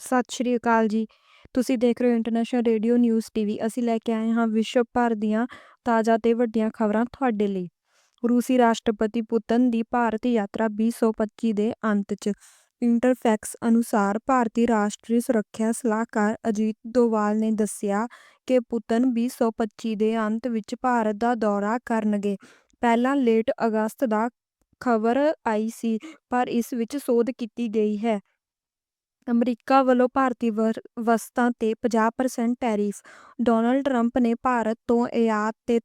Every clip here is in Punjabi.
ਸਤਿ ਸ਼੍ਰੀ ਅਕਾਲ ਜੀ। ਤੁਸੀਂ ਦੇਖ ਰਹੇ ਹੋ ਇੰਟਰਨੈਸ਼ਨਲ ਰੇਡੀਓ ਨਿਊਜ਼ ਟੀਵੀ। ਅਸੀਂ ਲੈ ਕੇ ਆਏ ਹਾਂ ਵਿਸ਼ਵ ਭਰ ਦੀਆਂ ਤਾਜ਼ਾ ਤੇ ਵੱਡੀਆਂ ਖਬਰਾਂ ਤੁਹਾਡੇ ਲਈ। ਰੂਸੀ ਰਾਸ਼ਟਰਪਤੀ ਪੁਤਨ ਦੀ ਭਾਰਤ ਯਾਤਰਾ 2025 ਦੇ ਅੰਤ 'ਚ। ਇੰਟਰਫੈਕਸ ਅਨੁਸਾਰ ਭਾਰਤੀ ਰਾਸ਼ਟਰੀ ਸੁਰੱਖਿਆ ਸਲਾਹਕਾਰ ਅਜੀਤ ਦੋਵਾਲ ਨੇ ਦੱਸਿਆ ਕਿ ਪੁਤਨ 2025 ਦੇ ਅੰਤ ਵਿੱਚ ਭਾਰਤ ਦਾ ਦੌਰਾ ਕਰਨਗੇ। ਪਹਿਲਾਂ ਲੇਟ ਅਗਸਤ ਦਾ ਖਬਰ ਆਈ ਸੀ, ਪਰ ਇਸ ਵਿੱਚ ਸੋਧ ਕੀਤੀ ਗਈ ਹੈ। ਅਮਰੀਕਾ ਵੱਲੋਂ ਭਾਰਤੀ ਵਸਤਾਂ ਤੇ 50% ਟੈਰਿਫ। ਡੋਨਲਡ ਟਰੰਪ ਨੇ ਭਾਰਤ ਤੋਂ ਆਯਾਤ ਤੇ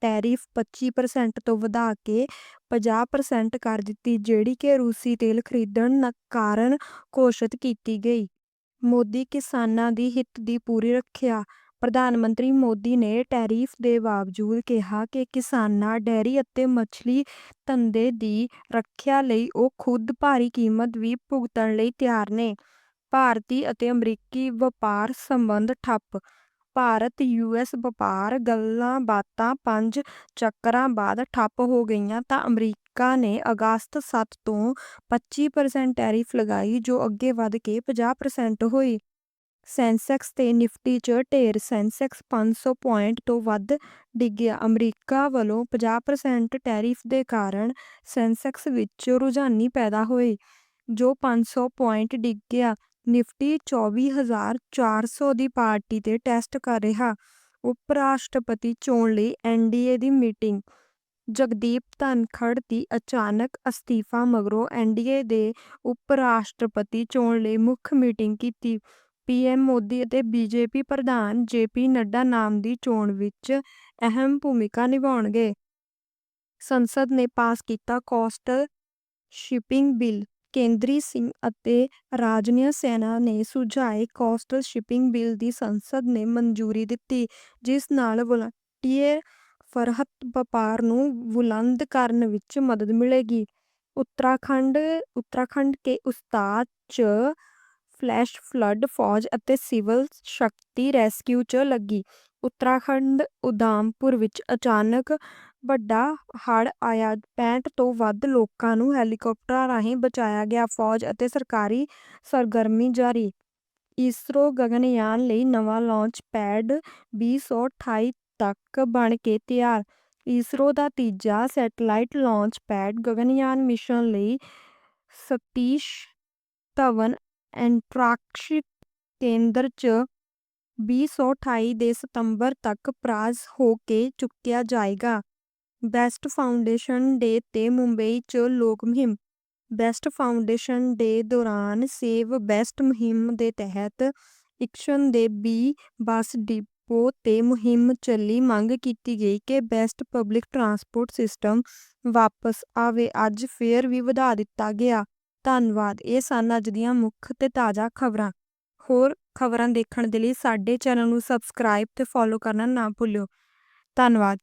ਟੈਰਿਫ 25% ਤੋਂ ਵਧਾ ਕੇ 50% ਕਰ ਦਿੱਤੀ, ਜਿਹੜੀ ਕਿ ਰੂਸੀ ਤੇਲ ਖਰੀਦਣ ਕਾਰਨ ਘੋਸ਼ਿਤ ਕੀਤੀ ਗਈ। ਮੋਦੀ ਕਿਸਾਨਾਂ ਦੀ ਹਿੱਤ ਦੀ ਪੂਰੀ ਰੱਖਿਆ ਪ੍ਰਧਾਨ ਮੰਤਰੀ ਮੋਦੀ ਨੇ ਟੈਰਿਫ ਦੇ ਬਾਵਜੂਦ ਕਿਹਾ ਕਿ ਕਿਸਾਨਾਂ ਡੇਅਰੀ ਅਤੇ ਮੱਛਲੀ ਧੰਦੇ ਦੀ ਰੱਖਿਆ ਲਈ ਉਹ ਖੁਦ ਭਾਰੀ ਕੀਮਤ ਵੀ ਭੁਗਤਣ ਲਈ ਤਿਆਰ ਨੇ। ਭਾਰਤੀ ਅਤੇ ਅਮਰੀਕੀ ਵਪਾਰ ਸੰਬੰਧ ਠੱਪ, ਭਾਰਤ ਯੂਐਸ ਵਪਾਰ ਗੱਲਾਂ ਬਾਤਾਂ ਪੰਜ ਚੱਕਰਾਂ ਬਾਅਦ ਠੱਪ ਹੋ ਗਈਆਂ ਤਾਂ ਅਮਰੀਕਾ ਨੇ ਅਗਸਤ 7 ਤੋਂ 25% ਟੈਰਿਫ ਲਗਾਈ ਜੋ ਅੱਗੇ ਵਧ ਕੇ 50% ਹੋਈ। ਸੈਂਸੈਕਸ ਤੇ ਨਿਫਟੀ 'ਚ ਢੇਰ ਸੈਂਸੈਕਸ 500 ਪੁਆਇੰਟ ਤੋਂ ਵੱਧ ਡਿੱਗਿਆ। ਅਮਰੀਕਾ ਵੱਲੋਂ 50% ਟੈਰਿਫ ਦੇ ਕਾਰਨ ਸੈਂਸੈਕਸ ਵਿੱਚ ਰੁਝਾਨੀ ਪੈਦਾ ਹੋਈ, ਜੋ 500 ਪੁਆਇੰਟ ਡਿੱਗ ਗਿਆ ਨਿਫਟੀ 24400 ਦੀ ਪਾਰਟੀ ਤੇ ਟੈਸਟ ਕਰ ਰਿਹਾ ਉਪ ਰਾਸ਼ਟਰਪਤੀ ਚੋਣ ਲਈ ਐਨਡੀਏ ਦੀ ਮੀਟਿੰਗ। ਜਗਦੀਪ ਧਨਖੜ ਦੀ ਅਚਾਨਕ ਅਸਤੀਫਾ ਮਗਰੋਂ ਐਨਡੀਏ ਦੇ ਉਪ ਰਾਸ਼ਟਰਪਤੀ ਚੋਣ ਲਈ ਮੁੱਖ ਮੀਟਿੰਗ ਕੀਤੀ। ਪੀਐਮ ਮੋਦੀ ਅਤੇ ਬੀਜੇਪੀ ਪ੍ਰਧਾਨ ਜੇਪੀ ਨੱਡਾ ਨਾਮ ਦੀ ਚੋਣ ਵਿੱਚ ਅਹਿਮ ਭੂਮਿਕਾ ਨਿਭਾਉਣਗੇ। ਸੰਸਦ ਨੇ ਪਾਸ ਕੀਤਾ ਕੋਸਟਲ ਸ਼ਿਪਿੰਗ ਬਿੱਲ। ਕੇਂਦਰੀ ਸਿੰਘ ਅਤੇ ਰਾਜਨੀਆ ਸੈਨਾ ਨੇ ਸੁਝਾਏ ਕੋਸਟਲ ਸ਼ਿਪਿੰਗ ਬਿੱਲ ਦੀ ਸੰਸਦ ਨੇ ਮਨਜ਼ੂਰੀ ਦਿੱਤੀ, ਜਿਸ ਨਾਲ ਵਲੰਟੀਅਰ ਫਰਹਤ ਵਪਾਰ ਨੂੰ ਬੁਲੰਦ ਕਰਨ ਵਿੱਚ ਮਦਦ ਮਿਲੇਗੀ। ਉੱਤਰਾਖੰਡ ਉੱਤਰਾਖੰਡ ਕੇ ਉਸਤਾਦ ਚ ਫਲੈਸ਼ ਫਲੱਡ ਫੌਜ ਅਤੇ ਸਿਵਲ ਸ਼ਕਤੀ ਰੈਸਕਿਊ ਚ ਲੱਗੀ। ਉੱਤਰਾਖੰਡ ਉਧਮਪੁਰ ਵਿੱਚ ਅਚਾਨਕ ਵੱਡਾ ਹੜ੍ਹ ਆਇਆ। 65 ਤੋਂ ਵੱਧ ਲੋਕਾਂ ਨੂੰ ਹੈਲੀਕਾਪਟਰਾਂ ਰਾਹੀਂ ਬਚਾਇਆ ਗਿਆ। ਫੌਜ ਅਤੇ ਸਰਕਾਰੀ ਸਰਗਰਮੀ ਜਾਰੀ। ਇਸਰੋ ਗਗਨਯਾਨ ਲਈ ਨਵਾਂ ਲਾਂਚ ਪੈਡ 2028 ਤੱਕ ਬਣ ਕੇ ਤਿਆਰ। ਇਸਰੋ ਦਾ ਤੀਜਾ satellite launch pad Gaganyaan mission ਲਈ ਸਤੀਸ਼ ਧਵਨ ਅੰਤਰਾਕਸ਼ੀ ਕੇਂਦਰ 'ਚ 2028 ਦੇ ਸਤੰਬਰ ਤੱਕ ਪ੍ਰਾਜ ਹੋ ਕੇ ਚੁੱਕਿਆ ਜਾਏਗਾ। ਬੈਸਟ ਫਾਊਂਡੇਸ਼ਨ ਡੇ ਤੇ ਮੁੰਬਈ 'ਚ ਲੋਕ ਮੁਹਿੰਮ। ਬੈਸਟ ਫਾਊਂਡੇਸ਼ਨ ਡੇ ਦੌਰਾਨ ਸੇਵ ਬੈਸਟ ਮੁਹਿੰਮ ਦੇ ਤਹਿਤ ਇਕਸ਼ਨ ਦੇ ਬੀ ਬੱਸ ਡਿਪੋ ਤੇ ਮੁਹਿੰਮ ਚੱਲੀ। ਮੰਗ ਕੀਤੀ ਗਈ ਕਿ ਬੈਸਟ ਪਬਲਿਕ ਟਰਾਂਸਪੋਰਟ ਸਿਸਟਮ ਵਾਪਸ ਆਵੇ। ਅੱਜ ਫੇਰ ਵੀ ਵਧਾ ਦਿੱਤਾ ਗਿਆ। ਧੰਨਵਾਦ। ਇਹ ਸਨ ਅੱਜ ਦੀਆਂ ਮੁੱਖ ਤੇ ਤਾਜ਼ਾ ਖਬਰਾਂ। ਹੋਰ ਖਬਰਾਂ ਦੇਖਣ ਦੇ ਲਈ ਸਾਡੇ ਚੈਨਲ ਨੂੰ ਸਬਸਕ੍ਰਾਈਬ ਤੇ ਫੋਲੋ ਕਰਨਾ ਨਾ ਭੁੱਲਿਓ। ਧੰਨਵਾਦ